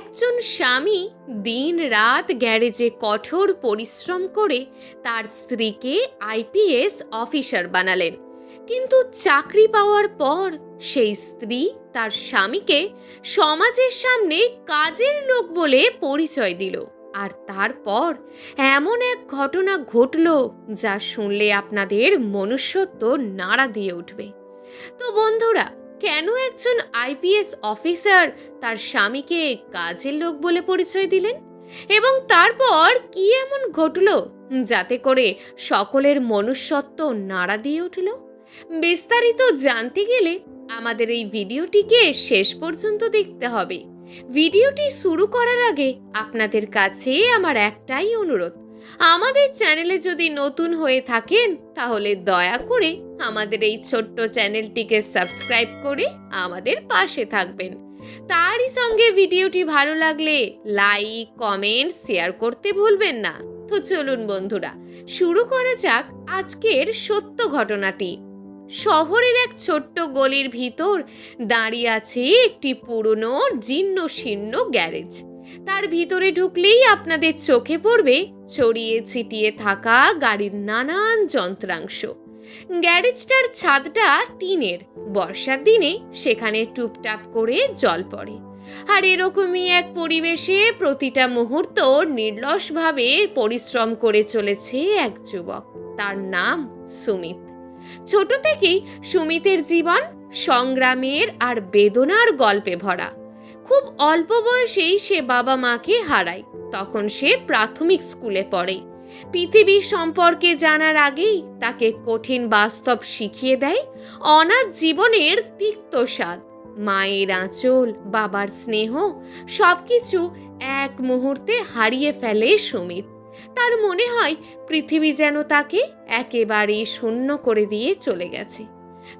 একজন স্বামী দিন রাত গ্যারেজে কঠোর পরিশ্রম করে তার স্ত্রীকে আইপিএস অফিসার বানালেন। কিন্তু চাকরি পাওয়ার পর সেই স্ত্রী তার স্বামীকে সমাজের সামনে কাজের লোক বলে পরিচয় দিল। আর তারপর এমন এক ঘটনা ঘটল যা শুনলে আপনাদের মনুষ্যত্ব নাড়া দিয়ে উঠবে। তো বন্ধুরা কেন একজন আইপিএস অফিসার তার স্বামীকে কাজের লোক বলে পরিচয় দিলেন? এবং তারপর কি এমন ঘটল যাতে করে সকলের মনুষ্যত্ব নাড়া দিয়ে উঠল? বিস্তারিত জানতে গেলে আমাদের এই ভিডিওটিকে শেষ পর্যন্ত দেখতে হবে। ভিডিওটি শুরু করার আগে আপনাদের কাছে আমার একটাই অনুরোধ। আমাদের চ্যানেলে যদি নতুন হয়ে থাকেন, তাহলে দয়া করে আমাদের এই ছোট্ট চ্যানেলটিকে সাবস্ক্রাইব করে আমাদের পাশে থাকবেন। তারই সঙ্গে ভিডিওটি ভালো লাগলে লাইক, কমেন্ট, শেয়ার করতে ভুলবেন না। তো চলুন বন্ধুরা, শুরু করা যাক আজকের সত্য ঘটনাটি। শহরের এক ছোট্ট গলির ভিতর দাঁড়িয়ে আছে একটি পুরনো জীর্ণ শীর্ণ গ্যারেজ। তার ভিতরে ঢুকলেই আপনাদের চোখে পড়বে ছড়িয়ে ছিটিয়ে থাকা গাড়ির নানান যন্ত্রাংশ। গ্যারেজটার ছাদটা টিনের। বর্ষার দিনে সেখানে টুপটাপ করে জল পড়ে। আর এরকমই এক পরিবেশে প্রতিটা মুহূর্ত নির্লসভাবে পরিশ্রম করে চলেছে এক যুবক। তার নাম সুমিত। ছোট থেকেই সুমিতের জীবন সংগ্রামের আর বেদনার গল্পে ভরা। খুব অল্প বয়সেই সে বাবা মাকে হারায়। তখন সে প্রাথমিক স্কুলে পড়ে। পৃথিবী সম্পর্কে জানার আগেই তাকে কঠিন বাস্তব শিখিয়ে দেয় অনাথ জীবনের তিক্ত স্বাদ। মায়ের আঁচল, বাবার স্নেহ, সবকিছু এক মুহূর্তে হারিয়ে ফেলে সুমিত। তার মনে হয় পৃথিবী যেন তাকে একেবারে শূন্য করে দিয়ে চলে গেছে।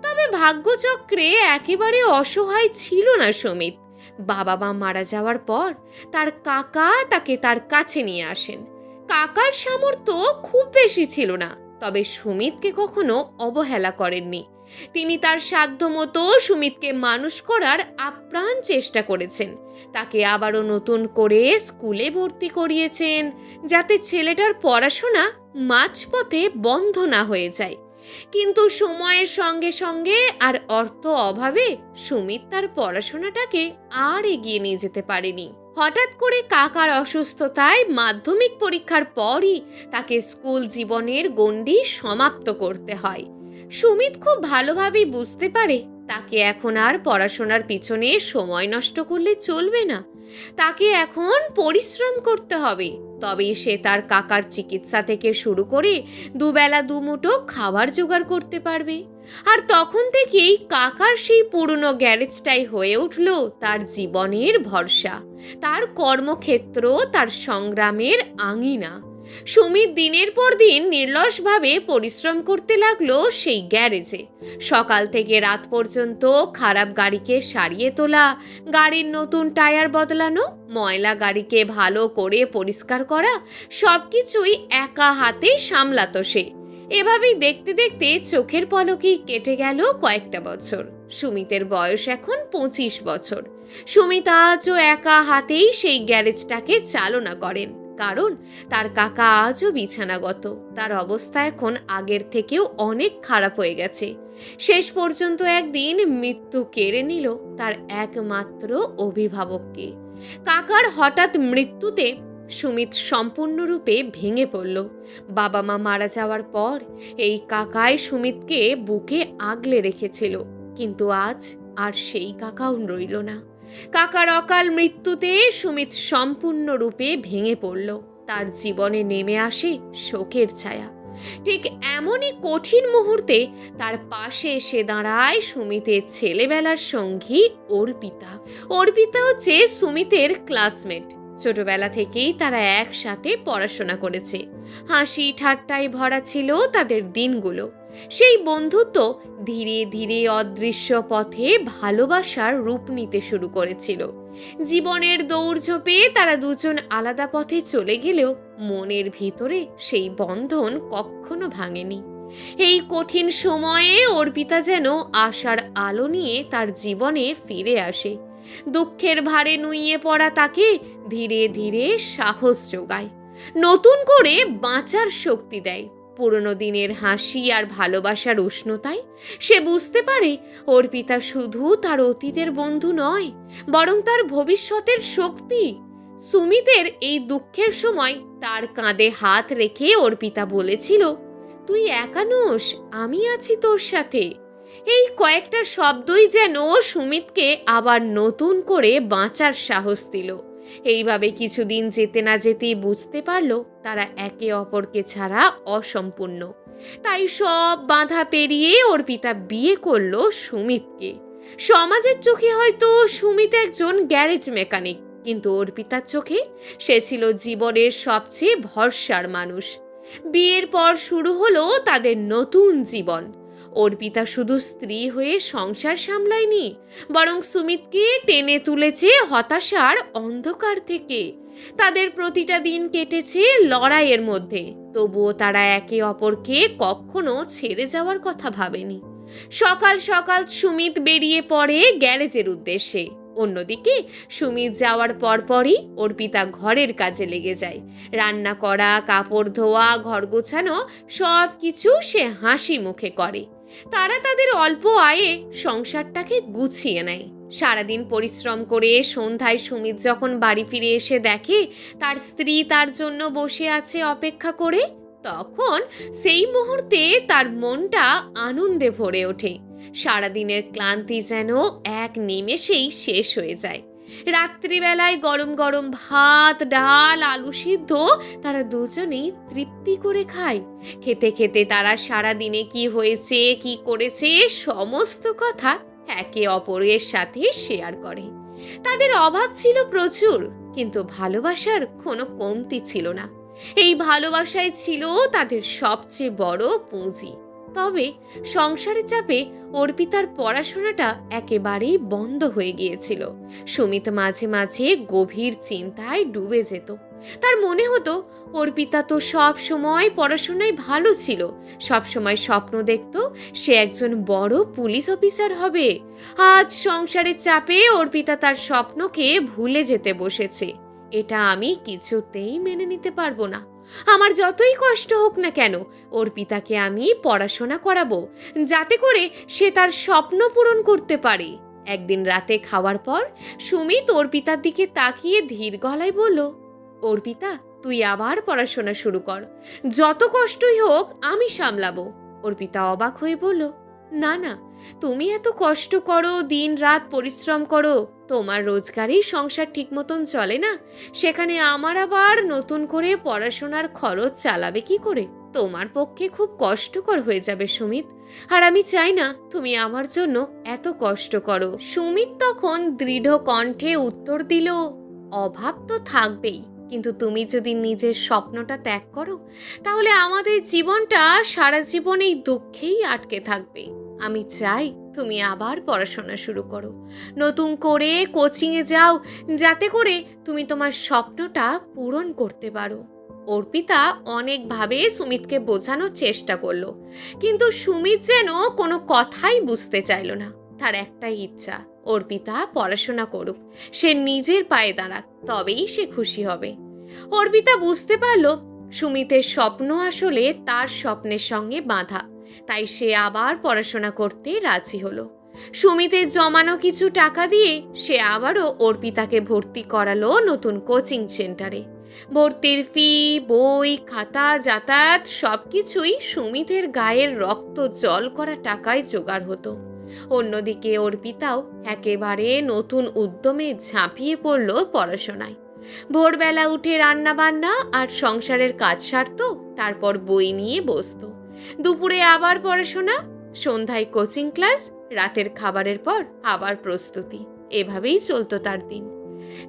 তবে ভাগ্যচক্রে একেবারে অসহায় ছিল না সুমিত। বাবা মা মারা যাওয়ার পর তার কাকা তাকে তার কাছে নিয়ে আসেন। কাকার সামর্থ্য খুব বেশি ছিল না, তবে সুমিতকে কখনো অবহেলা করেননি। তিনি তার সাধ্যমতো সুমিতকে মানুষ করার আপ্রাণ চেষ্টা করেছেন। তাকে আবারও নতুন করে স্কুলে ভর্তি করিয়েছেন, যাতে ছেলেটার পড়াশোনা মাঝপথে বন্ধ না হয়ে যায়। কিন্তু সময়ের সঙ্গে সঙ্গে আর অর্থ অভাবে সুমিত তার পড়াশোনাটাকে আর এগিয়ে নিয়ে যেতে পারেনি। হঠাৎ করে কাকার অসুস্থতায় মাধ্যমিক পরীক্ষার পরই তাকে স্কুল জীবনের গণ্ডি সমাপ্ত করতে হয়। সুমিত খুব ভালোভাবেই বুঝতে পারে তাকে এখন আর পড়াশোনার পিছনে সময় নষ্ট করলে চলবে না। তাকে এখন পরিশ্রম করতে হবে। তবেই সে তার কাকার চিকিৎসা থেকে শুরু করে দুবেলা দুমুটো খাবার জোগাড় করতে পারবে। আর তখন থেকেই কাকার সেই পুরনো গ্যারেজটাই হয়ে উঠল তার জীবনের ভরসা। তার কর্মক্ষেত্র, তার সংগ্রামের আঙিনা। সুমিত দিনের পর দিন নির্লসভাবে পরিশ্রম করতে লাগল সেই গ্যারেজে। সকাল থেকে রাত পর্যন্ত খারাপ গাড়িকে সারিয়ে তোলা, গাড়ির নতুন টায়ার বদলানো, ময়লা গাড়িকে ভালো করে পরিষ্কার করা সব কিছুই একা হাতে সামলাতো সে। এভাবেই দেখতে দেখতে চোখের পলকেই কেটে গেল কয়েকটা বছর। সুমিতের বয়স এখন পঁচিশ বছর। সুমিত আজও একা হাতেই সেই গ্যারেজটাকে চালনা করেন। কারণ তার কাকা আজও বিছানাগত। তার অবস্থা এখন আগের থেকেও অনেক খারাপ হয়ে গেছে। শেষ পর্যন্ত একদিন মৃত্যু কেড়ে নিল তার একমাত্র অভিভাবককে। কাকার হঠাৎ মৃত্যুতে সুমিত সম্পূর্ণরূপে ভেঙে পড়ল। বাবা মা মারা যাওয়ার পর এই কাকাই সুমিতকে বুকে আগলে রেখেছিল, কিন্তু আজ আর সেই কাকাও রইল না। কাকার অকাল মৃত্যুতে সুমিত সম্পূর্ণরূপে ভেঙে পড়ল। তার জীবনে নেমে আসে শোকের ছায়া। ঠিক এমনই কঠিন মুহূর্তে তার পাশে এসে দাঁড়ায় সুমিতের ছেলেবেলার সঙ্গী অর্পিতা। অর্পিতা হচ্ছে সুমিতের ক্লাসমেট। ছোটবেলা থেকেই তারা একসাথে পড়াশোনা করেছে। হাসি ঠাট্টায় ভরা ছিল তাদের দিনগুলো। সেই বন্ধুত্ব ধীরে ধীরে অদৃশ্য পথে ভালোবাসার রূপ নিতে শুরু করেছিল। জীবনের দৌড়ঝোপে তারা দুজন আলাদা পথে চলে গেলেও মনের ভিতরে সেই বন্ধন কখনো ভাঙেনি। এই কঠিন সময়ে অর্পিতা যেন আশার আলো নিয়ে তার জীবনে ফিরে আসে। দুঃখের ভারে নুইয়ে পড়া তাকে ধীরে ধীরে সাহস যোগায়। নতুন করে বাঁচার শক্তি দেয়। পুরনো দিনের হাসি আর ভালোবাসার উষ্ণতায়? সে বুঝতে পারে অর্পিতা শুধু তার অতীতের বন্ধু নয়, বরং তার ভবিষ্যতের শক্তি। সুমিতের এই দুঃখের সময় তার কাঁধে হাত রেখে অর্পিতা বলেছিল, তুই একা আমি আছি তোর সাথে। এই কয়েকটা শব্দই যেন সুমিতকে আবার নতুন করে বাঁচার সাহস দিল। এইভাবে কিছুদিন যেতে না যেতেই বুঝতে পারল তারা একে অপরকে ছাড়া অসম্পূর্ণ। তাই সব বাধা পেরিয়ে অর্পিতা বিয়ে করল সুমিতকে। সমাজের চোখে হয়তো সুমিত একজন গ্যারেজ মেকানিক, কিন্তু অর্পিতার চোখে সে ছিল জীবনের সবচেয়ে ভরসার মানুষ। বিয়ের পর শুরু হলো তাদের নতুন জীবন। অর্পিতা শুধু স্ত্রী হয়ে সংসার সামলায়নি, বরং সুমিতকে টেনে তুলেছে হতাশার অন্ধকার থেকে। তাদের প্রতিটা দিন কেটেছে লড়াইয়ের মধ্যে, তবুও তারা একে অপরকে কখনো ছেড়ে যাওয়ার কথা ভাবেনি। সকাল সকাল সুমিত বেরিয়ে পড়ে গ্যারেজের উদ্দেশ্যে। অন্যদিকে সুমিত যাওয়ার পরপরই অর্পিতা ঘরের কাজে লেগে যায়। রান্না করা, কাপড় ধোয়া, ঘর গোছানো সব কিছু সে হাসি মুখে করে। তারা তাদের অল্প আয়ে সংসারটাকে গুছিয়ে নেয়। সারাদিন পরিশ্রম করে সন্ধ্যায় সুমিত যখন বাড়ি ফিরে এসে দেখে তার স্ত্রী তার জন্য বসে আছে অপেক্ষা করে, তখন সেই মুহূর্তে তার মনটা আনন্দে ভরে ওঠে। সারাদিনের ক্লান্তি যেন এক নিমেষেই শেষ হয়ে যায়। রাত্রিবেলায় গরম গরম ভাত, ডাল, আলু সিদ্ধ, তারা দুজনেই তৃপ্তি করে খায়। খেতে খেতে তারা সারা দিনে কি হয়েছে, কি করেছে, সমস্ত কথা একে অপরের সাথে শেয়ার করে। তাদের অভাব ছিল প্রচুর, কিন্তু ভালোবাসার কোনো কমতি ছিল না। এই ভালোবাসায় ছিল তাদের সবচেয়ে বড় পুঁজি। তবে সংসারের চাপে অর্পিতার পড়াশোনাটা একেবারেই বন্ধ হয়ে গিয়েছিল। সুমিত মাঝে মাঝে গভীর চিন্তায় ডুবে যেত। তার মনে হতো, অর্পিতা তো সব সময় পড়াশোনায় ভালো ছিল। সব সময় স্বপ্ন দেখত, সে একজন বড় পুলিশ অফিসার হবে। আজ সংসারের চাপে অর্পিতা তার স্বপ্নকে ভুলে যেতে বসেছে। এটা আমি কিছুতেই মেনে নিতে পারব না। আমার যতই কষ্ট হোক না কেন, ওর পিতাকে আমি পড়াশোনা করাবো, যাতে করে সে তার স্বপ্ন পূরণ করতে পারে। একদিন রাতে খাওয়ার পর সুমিত ওর পিতার দিকে তাকিয়ে ধীর গলায় বলল অর্পিতা তুই আবার পড়াশোনা শুরু কর। যত কষ্টই হোক, আমি সামলাবো। ওর পিতা অবাক হয়ে বলল, না না, তুমি এত কষ্ট করো দিন রাত পরিশ্রম করো তোমার রোজগারেই সংসার ঠিক মতন চলে না? সেখানে আমার আবার নতুন করে পড়াশোনার খরচ চালাবে কি করে? তোমার পক্ষে খুব কষ্টকর হয়ে যাবে সুমিত। আর আমি চাই না তুমি আমার জন্য এত কষ্ট করো। সুমিত তখন দৃঢ় কণ্ঠে উত্তর দিল, অভাব তো থাকবেই। কিন্তু তুমি যদি নিজের স্বপ্নটা ত্যাগ করো, তাহলে আমাদের জীবনটা সারা জীবন এই দুঃখেই আটকে থাকবে। আমি চাই তুমি আবার পড়াশোনা শুরু করো। নতুন করে কোচিংয়ে যাও, যাতে করে তুমি তোমার স্বপ্নটা পূরণ করতে পারো। অর্পিতা অনেকভাবে সুমিতকে বোঝানোর চেষ্টা করল, কিন্তু সুমিত যেন কোনো কথাই বুঝতে চাইল না। তার একটাই ইচ্ছা, অর্পিতা পড়াশোনা করুক। সে নিজের পায়ে দাঁড়াক, তবেই সে খুশি হবে। অর্পিতা বুঝতে পারল, সুমিতের স্বপ্ন আসলে তার স্বপ্নের সঙ্গে বাঁধা। তাই সে আবার পড়াশোনা করতে রাজি হলো। সুমিতের জমানো কিছু টাকা দিয়ে সে আবারও অর্পিতাকে ভর্তি করালো নতুন কোচিং সেন্টারে। ভর্তির ফি, বই, খাতা, যাতায়াত সব কিছুই সুমিতের গায়ের রক্ত জল করা টাকায় জোগাড় হতো। অন্যদিকে অর্পিতাও একেবারে নতুন উদ্যমে ঝাঁপিয়ে পড়ল পড়াশোনায়। ভোরবেলা উঠে রান্না বান্না আর সংসারের কাজ সারতো, তারপর বই নিয়ে বসতো। দুপুরে আবার পড়াশোনা, সন্ধ্যায় কোচিং ক্লাস, রাতের খাবারের পর আবার প্রস্তুতি। এভাবেই চলতো তার দিন।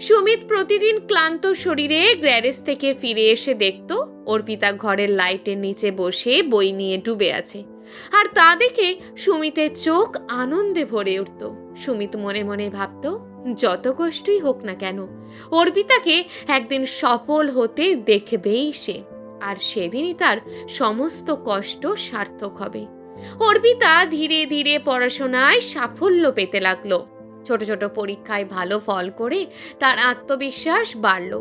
সুমিত প্রতিদিন ক্লান্ত শরীরে গ্যারেজ থেকে ফিরে এসে দেখত, অর্পিতা ঘরের লাইটের নিচে বসে বই নিয়ে ডুবে আছে। আর তা দেখে সুমিতের চোখ আনন্দে ভরে উঠত। সুমিত মনে মনে ভাবত, যত কষ্টই হোক না কেন, অর্পিতাকে একদিন সফল হতে দেখবেই সে। আর সেদিনই তার সমস্ত কষ্ট সার্থক হবে। অর্পিতা ধীরে ধীরে পড়াশোনায় সাফল্য পেতে লাগল। ছোট ছোট পরীক্ষায় ভালো ফল করে তার আত্মবিশ্বাস বাড়ল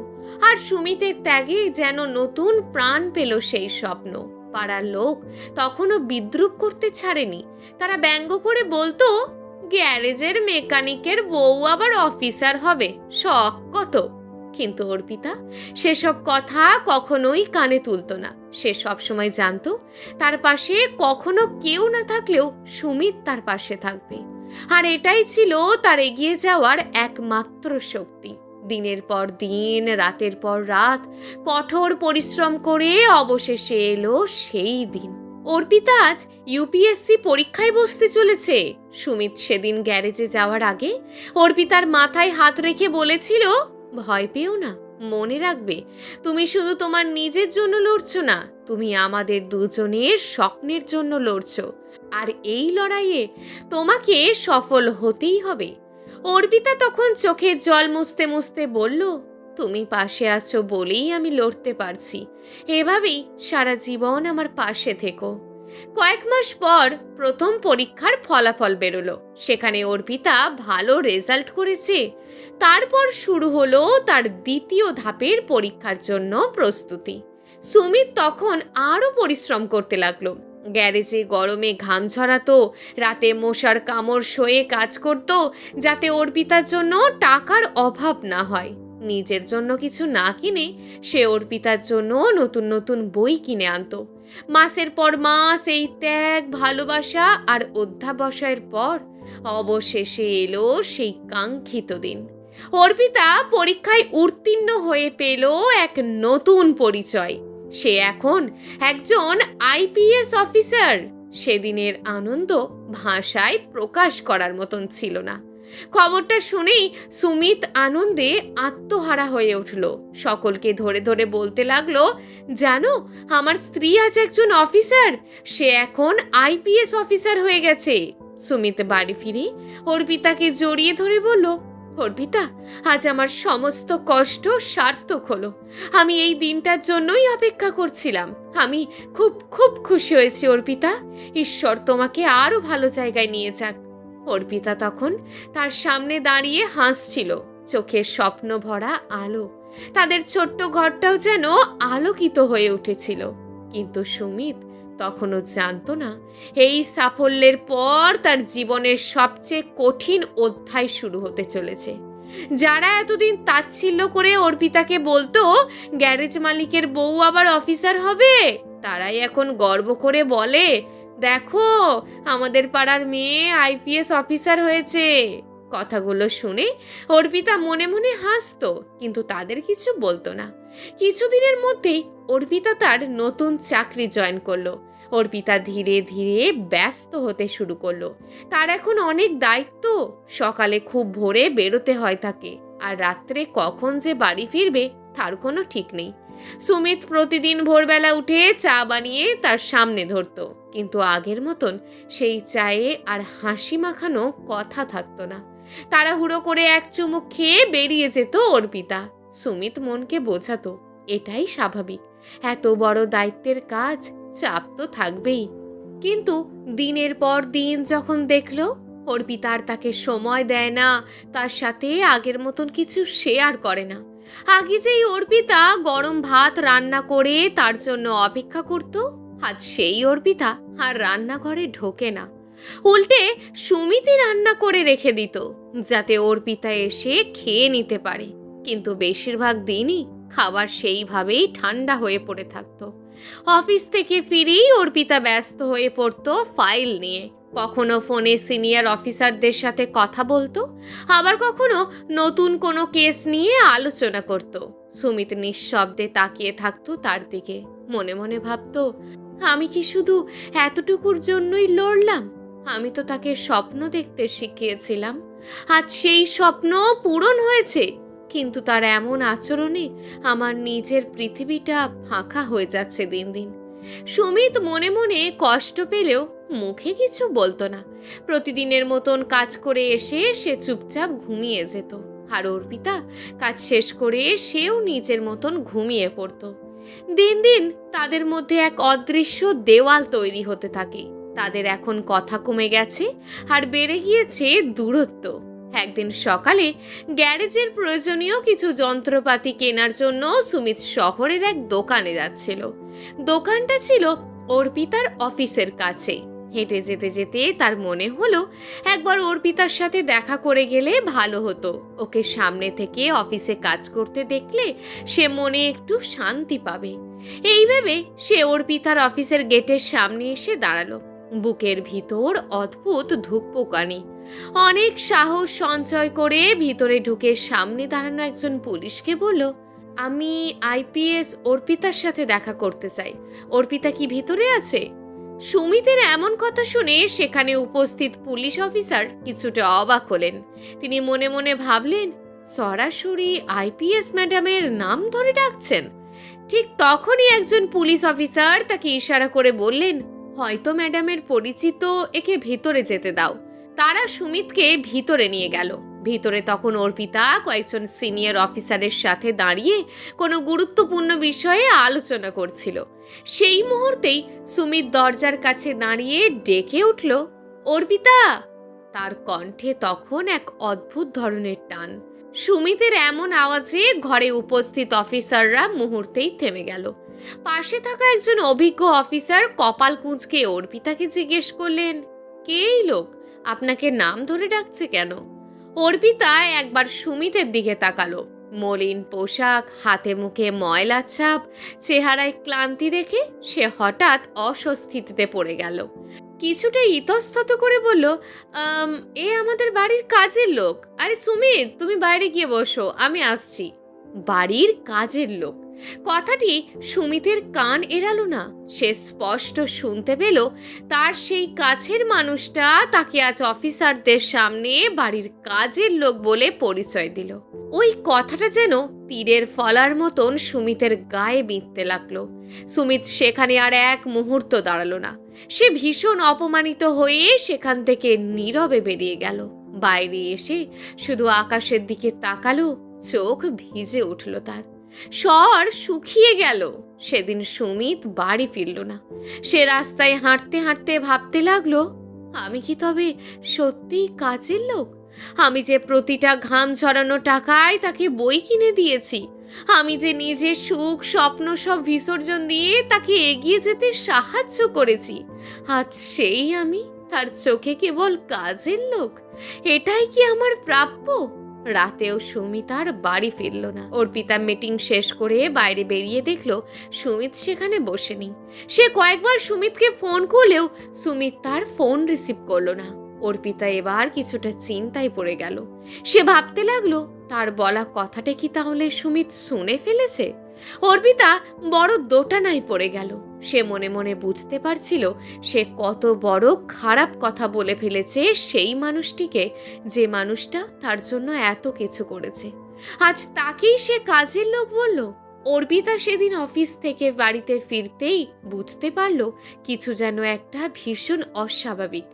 আর সুমিতের ত্যাগে যেন নতুন প্রাণ পেল সেই স্বপ্ন। পাড়ার লোক তখনও বিদ্রুপ করতে ছাড়েনি। তারা ব্যঙ্গ করে বলতো, গ্যারেজের মেকানিকের বউ আবার অফিসার হবে, শখ কত? কিন্তু অর্পিতা, সেসব কথা কখনোই কানে তুলতো না। সে সবসময় জানতো, তার পাশে কখনো কেউ না থাকলেও সুমিত তার পাশে থাকবে। আর এটাই ছিল তার এগিয়ে যাওয়ার একমাত্র শক্তি। দিনের পর দিন, রাতের পর রাত, কঠোর পরিশ্রম করে অবশেষে এলো সেই দিন। অর্পিতা আজ ইউপিএসসি পরীক্ষায় বসতে চলেছে। সুমিত সেদিন গ্যারেজে যাওয়ার আগে অর্পিতার মাথায় হাত রেখে বলেছিল ভয় পেও না, মনে রাখবে, তুমি শুধু তোমার নিজের জন্য লড়ছো না, তুমি আমাদের দুজনের স্বপ্নের জন্য লড়ছো। আর এই লড়াইয়ে তোমাকে সফল হতেই হবে। অর্পিতা তখন চোখের জল মুছতে মুছতে বলল, তুমি পাশে আছো বলেই আমি লড়তে পারছি। এভাবেই সারা জীবন আমার পাশে থেকো। কয়েক মাস পর প্রথম পরীক্ষার ফলাফল বেরোলো। সেখানে অর্পিতা ভালো রেজাল্ট করেছে। তারপর শুরু হলো তার দ্বিতীয় ধাপের পরীক্ষার জন্য প্রস্তুতি। সুমিত তখন আরও পরিশ্রম করতে লাগল। গ্যারেজে গরমে ঘাম ছড়াতো রাতে মশার কামড় সয়ে কাজ করত, যাতে অর্পিতার জন্য টাকার অভাব না হয়। নিজের জন্য কিছু না কিনে সে অর্পিতার জন্য নতুন নতুন বই কিনে আনতো। মাসের পর মাস এই ত্যাগ, ভালোবাসা আর অধ্যাবসায়ের পর অবশেষে এলো সেই কাঙ্ক্ষিত দিন। অর্পিতা পরীক্ষায় উত্তীর্ণ হয়ে পেল এক নতুন পরিচয়। সে এখন একজন আইপিএস অফিসার। সেদিনের আনন্দ ভাষায় প্রকাশ করার মতন ছিল না। খবরটা শুনেই সুমিত আনন্দে আত্মহারা হয়ে উঠল। সকলকে ধরে ধরে বলতে লাগল, জানো, আমার স্ত্রী আজ একজন অফিসার। সে এখন আইপিএস অফিসার হয়ে গেছে। সুমিত বাড়ি ফিরে অর্পিতাকে জড়িয়ে ধরে বলল, অর্পিতা, আজ আমার সমস্ত কষ্ট সার্থক হলো। আমি এই দিনটার জন্যই অপেক্ষা করছিলাম। আমি খুব খুব খুশি হয়েছি অর্পিতা। ঈশ্বর তোমাকে আরও ভালো জায়গায় নিয়ে যাক। অর্পিতা তখন তার সামনে দাঁড়িয়ে হাসছিল। চোখের স্বপ্ন ভরা আলো। তাদের ছোট্ট ঘরটাও যেন আলোকিত হয়ে উঠেছিল। কিন্তু সুমিত তখনও জানতো না, এই সাফল্যের পর তার জীবনের সবচেয়ে কঠিন অধ্যায় শুরু হতে চলেছে। যারা এতদিন তাচ্ছিল্য করে অর্পিতাকে বলতো, গ্যারেজ মালিকের বউ আবার অফিসার হবে? তারাই এখন গর্ব করে বলে দেখো, আমাদের পাড়ার মেয়ে আইপিএস অফিসার হয়েছে। কথাগুলো শুনে অর্পিতা মনে মনে হাসতো, কিন্তু তাদের কিছু বলতো না। কিছুদিনের মধ্যেই অর্পিতা তার নতুন চাকরি জয়েন করল। অর্পিতা ধীরে ধীরে ব্যস্ত হতে শুরু করল। তার এখন অনেক দায়িত্ব, সকালে খুব ভোরে বেরোতে হয় তাকে, আর রাত্রে কখন যে বাড়ি ফিরবে তার কোনো ঠিক নেই। সুমিত প্রতিদিন ভোরবেলা উঠে চা বানিয়ে তার সামনে ধরতো। কিন্তু আগের মতন সেই চায়ে আর হাসি মাখানো কথা থাকতো না। তাড়াহুড়ো করে এক চুমুক খেয়ে বেরিয়ে যেত অর্পিতা। সুমিত মনকে বোঝাতো, এটাই স্বাভাবিক। এত বড় দায়িত্বের কাজ, চাপ তো থাকবেই। কিন্তু দিনের পর দিন যখন দেখল, অর্পিতা আর তাকে সময় দেয় না, তার সাথে আগের মতন কিছু শেয়ার করে না। আগে যেই অর্পিতা গরম ভাত রান্না করে তার জন্য অপেক্ষা করত আজ সেই অর্পিতা আর রান্নাঘরে ঢোকে না। উল্টে সুমিতি রান্না করে রেখে দিত, যাতে অর্পিতা এসে খেয়ে নিতে পারে। কিন্তু বেশিরভাগ দিনই খাবার সেইভাবেই ঠান্ডা হয়ে পড়ে থাকতো। অফিস থেকে ফিরেই অর্পিতা ব্যস্ত হয়ে পড়তো ফাইল নিয়ে। কখনো ফোনে সিনিয়র অফিসারদের সাথে কথা বলতো, আবার কখনো নতুন কোনো কেস নিয়ে আলোচনা করত। সুমিত নিঃশব্দে তাকিয়ে থাকতো তার দিকে। মনে মনে ভাবতো আমি কি শুধু এতটুকুর জন্যই লড়লাম? আমি তো তাকে স্বপ্ন দেখতে শিখিয়েছিলাম। আজ সেই স্বপ্ন পূরণ হয়েছে, কিন্তু তার এমন আচরণে আমার নিজের পৃথিবীটা ফাঁকা হয়ে যাচ্ছে দিন দিন। সুমিত মনে মনে কষ্ট পেলেও মুখে কিছু বলতো না। প্রতিদিনের মতন কাজ করে এসে সে চুপচাপ ঘুমিয়ে যেত। আর অর্পিতা কাজ শেষ করে সেও নিজের মতন ঘুমিয়ে পড়তো। দিন দিন তাদের মধ্যে এক অদৃশ্য দেওয়াল তৈরি হতে থাকে। তাদের এখন কথা কমে গেছে আর বেড়ে গিয়েছে দূরত্ব। একদিন সকালে গ্যারেজের প্রয়োজনীয় কিছু যন্ত্রপাতি কেনার জন্য সুমিত শহরের এক দোকানে যাচ্ছিল। দোকানটা ছিল অর্পিতার অফিসের কাছে। হেঁটে যেতে যেতে তার মনে হলো একবার অর্পিতার সাথে দেখা করে গেলে ভালো হতো। ওকে সামনে থেকে অফিসে কাজ করতে দেখলে সে মনে একটু শান্তি পাবে। এই ভেবে সে অর্পিতার অফিসের গেটের সামনে এসে দাঁড়াল। বুকের ভিতর অদ্ভুত ধুকপোকানি। অনেক সাহস সঞ্চয় করে ভিতরে ঢুকে সামনে দাঁড়ানো একজন পুলিশকে বলল, আমি আইপিএস অর্পিতার সাথে দেখা করতে চাই। অর্পিতা কি ভিতরে আছে? সুমিতের এমন কথা শুনে সেখানে উপস্থিত পুলিশ অফিসার কিছুটা অবাক হলেন। তিনি মনে মনে ভাবলেন, সরাসরি আইপিএস ম্যাডামের নাম ধরে ডাকছেন? ঠিক তখনই একজন পুলিশ অফিসার তাকে ইশারা করে বললেন, হয়তো ম্যাডামের পরিচিত, একে ভেতরে যেতে দাও। তারা সুমিতকে ভিতরে নিয়ে গেল। ভিতরে তখন অর্পিতা, কয়েকজন সিনিয়র অফিসারের সাথে দাঁড়িয়ে কোনো গুরুত্বপূর্ণ বিষয়ে আলোচনা করছিল। সেই মুহূর্তেই সুমিত দরজার কাছে দাঁড়িয়ে ডেকে উঠল, অর্পিতা! তার কণ্ঠে তখন এক অদ্ভুত ধরনের টান। সুমিতের এমন আওয়াজে ঘরে উপস্থিত অফিসাররা মুহূর্তেই থেমে গেল। পাশে থাকা একজন অভিজ্ঞ অফিসার কপাল কুঁচকে অর্পিতাকে জিজ্ঞেস করলেন, কে এই লোক? আপনাকে নাম ধরে ডাকছে কেন? অর্পিতা একবার সুমিতের দিকে তাকালো। মলিন পোশাক, হাতে মুখে ময়লা ছাপ, চেহারায় ক্লান্তি দেখে সে হঠাৎ অস্বস্তিতে পড়ে গেল। কিছুটা ইতস্তত করে বলল এ আমাদের বাড়ির কাজের লোক। আরে সুমিত, তুমি বাইরে গিয়ে বসো, আমি আসছি। বাড়ির কাজের লোক? কথাটি সুমিতের কান এড়ালো না। সে স্পষ্ট শুনতে পেল, তার সেই কাছের মানুষটা তাকে আজ অফিসারদের সামনে বাড়ির কাজের লোক বলে পরিচয় দিল। ওই কথাটা যেন তীরের ফলার মতন সুমিতের গায়ে বিঁধতে লাগল। সুমিত সেখানে আর এক মুহূর্ত দাঁড়াল না। সে ভীষণ অপমানিত হয়ে সেখান থেকে নীরবে বেরিয়ে গেল। বাইরে এসে শুধু আকাশের দিকে তাকালো, চোখ ভিজে উঠল তার। স্বর শুকিয়ে গেল। সেদিন সুমিত বাড়ি ফিরল না। সে রাস্তায় হাঁটতে হাঁটতে ভাবতে লাগল, আমি কি তবে সত্যিই কাজের লোক? আমি যে প্রতিটা ঘাম ঝরানো টাকায় তাকে বই কিনে দিয়েছি। আমি যে নিজের সুখ, স্বপ্ন সব বিসর্জন দিয়ে তাকে এগিয়ে যেতে সাহায্য করেছি। আজ সেই আমি, তার চোখে কেবল কাজের লোক। এটাই কি আমার প্রাপ্য? রাতেও সুমিত আর বাড়ি ফিরল না। অর্পিতা মিটিং শেষ করে বাইরে বেরিয়ে দেখল সুমিত সেখানে বসেনি। সে কয়েকবার সুমিতকে ফোন করলেও সুমিত তার ফোন রিসিভ করল না। অর্পিতা এবার কিছুটা চিন্তায় পড়ে গেল। সে ভাবতে লাগল, তার বলা কথাটা কি তাহলে সুমিত শুনে ফেলেছে? অর্পিতা বড় দোটানায় পড়ে গেল। সে মনে মনে বুঝতে পারছিল সে কত বড় খারাপ কথা বলে ফেলেছে সেই মানুষটিকে, যে মানুষটা তার জন্য এত কিছু করেছে। আজ তাকেই সে কাজের লোক বলল। অর্পিতা সেদিন অফিস থেকে বাড়িতে ফিরতেই বুঝতে পারল কিছু যেন একটা ভীষণ অস্বাভাবিক।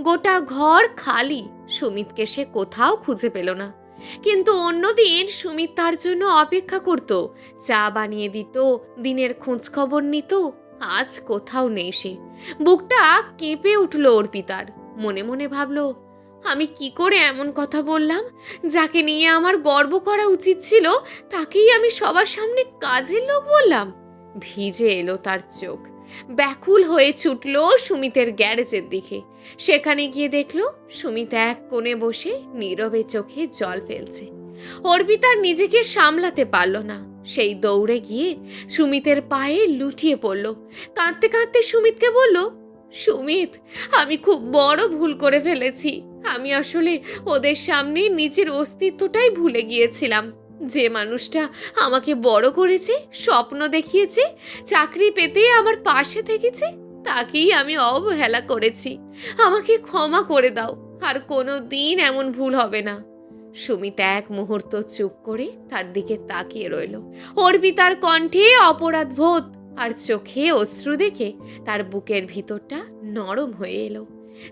গোটা ঘর খালি, সুমিতকে সে কোথাও খুঁজে পেল না। কিন্তু অন্যদিন সুমিত তার জন্য অপেক্ষা করত। চা বানিয়ে দিত, দিনের খোঁজ খবর নিত আজ কোথাও নেই সে। বুকটা কেঁপে উঠল অর্পিতার। মনে মনে ভাবল, আমি কি করে এমন কথা বললাম? যাকে নিয়ে আমার গর্ব করা উচিত ছিল, তাকেই আমি সবার সামনে কাজের লোক বললাম। ভিজে এলো তার চোখ। ব্যাকুল হয়ে ছুটল সুমিতের গ্যারেজের দিকে। সেখানে গিয়ে দেখল, সুমিত এক কোণে বসে নীরবে চোখে জল ফেলছে। অর্পিতার নিজেকে সামলাতে পারল না। সেই দৌড়ে গিয়ে সুমিতের পায়ে লুটিয়ে পড়ল। কাঁদতে কাঁদতে সুমিতকে বলল, সুমিত, আমি খুব বড় ভুল করে ফেলেছি। আমি আসলে ওদের সামনে নিজের অস্তিত্বটাই ভুলে গিয়েছিলাম। যে মানুষটা আমাকে বড় করেছে, স্বপ্ন দেখিয়েছে, চাকরি পেতে আমার পাশে থেকেছে, তাকেই আমি অবহেলা করেছি। আমাকে ক্ষমা করে দাও, আর কোনো দিন এমন ভুল হবে না। সুমিত এক মুহূর্ত চুপ করে তার দিকে তাকিয়ে রইল। অর্পিতার কণ্ঠে অপরাধ বোধ আর চোখে অশ্রু দেখে তার বুকের ভিতরটা নরম হয়ে এলো।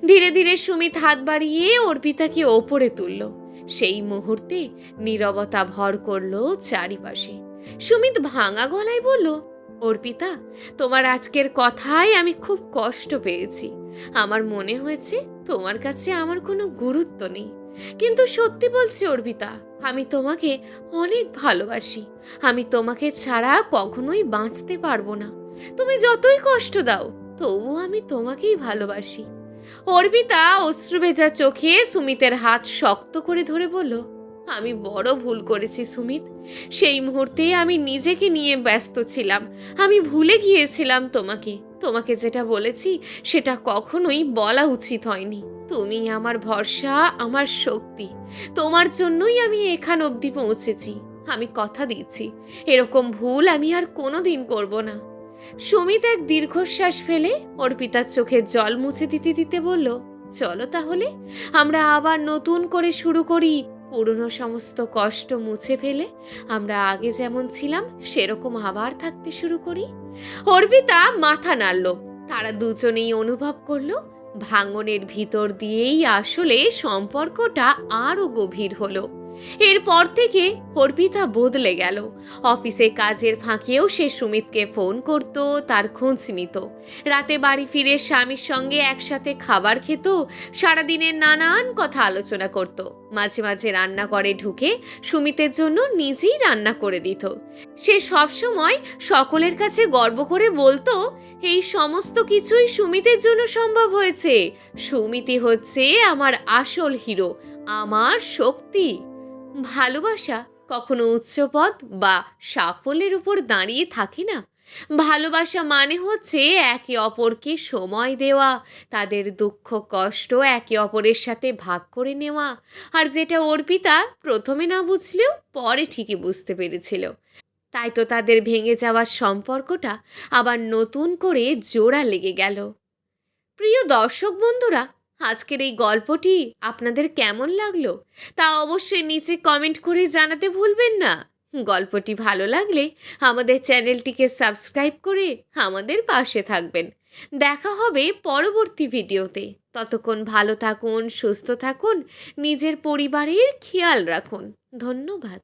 ধীরে ধীরে সুমিত হাত বাড়িয়ে অর্পিতাকে ওপরে তুলল। সেই মুহূর্তে নীরবতা ভর করল চারিপাশে। সুমিত ভাঙা গলায় বলল, অর্পিতা, তোমার আজকের কথায় আমি খুব কষ্ট পেয়েছি। আমার মনে হয়েছে তোমার কাছে আমার কোনো গুরুত্ব নেই। কিন্তু সত্যি বলছি, অর্পিতা, আমি তোমাকে অনেক ভালোবাসি। আমি তোমাকে ছাড়া কখনোই বাঁচতে পারব না। তুমি যতই কষ্ট দাও, তবু আমি তোমাকেই ভালোবাসি। অর্পিতা অশ্রুভেজা চোখে সুমিতের হাত শক্ত করে ধরে বলল, আমি বড় ভুল করেছি, সুমিত। সেই মুহূর্তে আমি নিজেকে নিয়ে ব্যস্ত ছিলাম। আমি ভুলে গিয়েছিলাম তোমাকে। তোমাকে যেটা বলেছি, সেটা কখনোই বলা উচিত হয়নি। তুমি আমার ভরসা, আমার শক্তি। তোমার জন্যই আমি এখান অবধি পৌঁছেছি। আমি কথা দিচ্ছি। এরকম ভুল আমি আর কোনোদিন করব না। সুমিত এক দীর্ঘশ্বাস ফেলে অর্পিতার চোখে জল মুছে দিতে দিতে বলল, চলো তাহলে, আমরা আবার নতুন করে শুরু করি পুরনো সমস্ত কষ্ট মুছে ফেলে আমরা আগে যেমন ছিলাম, সেরকম আবার থাকতে শুরু করি। অর্পিতা মাথা নাড়ল। তারা দুজনেই অনুভব করল, ভাঙনের ভিতর দিয়েই আসলে সম্পর্কটা আরও গভীর হলো। এরপর থেকে অর্পিতা বদলে গেল। অফিসে কাজের ফাঁকেও সে সুমিতকে ফোন করত, তার খোঁজ নিত। রাতে বাড়ি ফিরে স্বামীর সঙ্গে একসাথে খাবার খেত, সারাদিনের নানান কথা আলোচনা করত। মাঝে মাঝে রান্নাঘরে ঢুকে সুমিতের জন্য নিজেই রান্না করে দিত। সে সবসময় সকলের কাছে গর্ব করে বলতো, এই সমস্ত কিছুই সুমিতের জন্য সম্ভব হয়েছে। সুমিতি হচ্ছে আমার আসল হিরো, আমার শক্তি। ভালোবাসা কখনো উচ্চপদ বা সাফল্যের উপর দাঁড়িয়ে থাকে না। ভালোবাসা মানে হচ্ছে একে অপরকে সময় দেওয়া, তাদের দুঃখ, কষ্ট একে অপরের সাথে ভাগ করে নেওয়া। আর যেটা অর্পিতা প্রথমে না বুঝলেও পরে ঠিকই বুঝতে পেরেছিল। তাই তো তাদের ভেঙে যাওয়ার সম্পর্কটা আবার নতুন করে জোড়া লেগে গেল। প্রিয় দর্শক বন্ধুরা আজকের এই গল্পটি আপনাদের কেমন লাগল তা অবশ্যই নিচে কমেন্ট করে জানাতে ভুলবেন না। গল্পটি ভালো লাগলে আমাদের চ্যানেলটিকে সাবস্ক্রাইব করে আমাদের পাশে থাকবেন। দেখা হবে পরবর্তী ভিডিওতে। ততক্ষণ ভালো থাকুন, সুস্থ থাকুন, নিজের পরিবারের খেয়াল রাখুন। ধন্যবাদ।